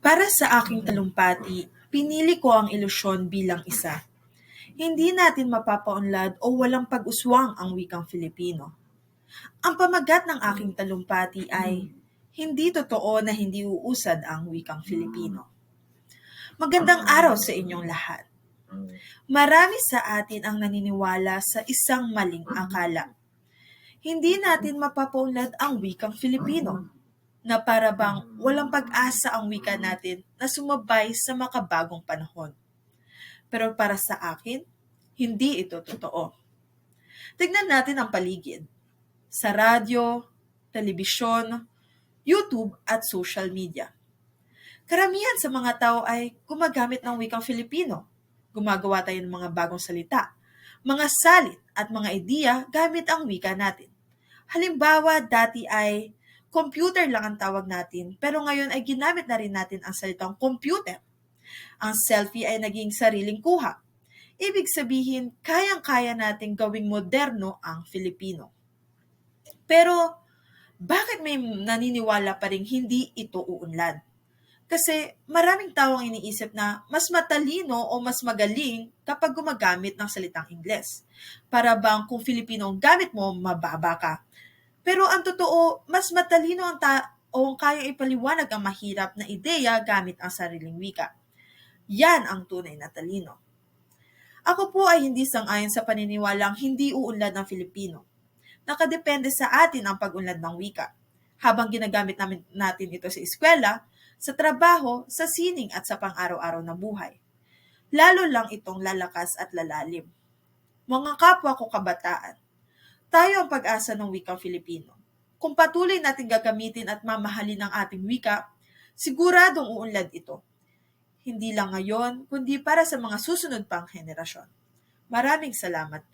Para sa aking talumpati, pinili ko ang ilusyon bilang isa. Hindi natin mapapaunlad o walang pag-uswang ang wikang Filipino. Ang pamagat ng aking talumpati ay, hindi totoo na hindi uusad ang wikang Filipino. Magandang araw sa inyong lahat. Marami sa atin ang naniniwala sa isang maling akala. Hindi natin mapapaunlad ang wikang Filipino na para bang walang pag-asa ang wika natin na sumabay sa makabagong panahon. Pero para sa akin, hindi ito totoo. Tignan natin ang paligid. Sa radyo, telebisyon, YouTube at social media. Karamihan sa mga tao ay gumagamit ng wikang Filipino. Gumagawa tayo ng mga bagong salita, mga salit at mga ideya gamit ang wika natin. Halimbawa, dati ay computer lang ang tawag natin, pero ngayon ay ginamit na rin natin ang salitang computer. Ang selfie ay naging sariling kuha. Ibig sabihin, kayang-kaya nating gawing moderno ang Filipino. Pero, bakit may naniniwala pa rin hindi ito uunlad? Kasi maraming tao ang iniisip na mas matalino o mas magaling kapag gumagamit ng salitang Ingles. Para bang kung Filipino ang gamit mo, mababa ka. Pero ang totoo, mas matalino ang ta o ang kayang ipaliwanag ang mahirap na ideya gamit ang sariling wika. Yan ang tunay na talino. Ako po ay hindi sang-ayon sa paniniwalang hindi uunlad ng Filipino. Nakadepende sa atin ang pag-unlad ng wika. Habang ginagamit namin, natin ito sa eskwela, sa trabaho, sa sining at sa pang-araw-araw na buhay. Lalo lang itong lalakas at lalalim. Mga kapwa ko kabataan, tayo ang pag-asa ng wikang Filipino. Kung patuloy natin gagamitin at mamahalin ang ating wika, siguradong uunlad ito. Hindi lang ngayon, kundi para sa mga susunod pang henerasyon. Maraming salamat po.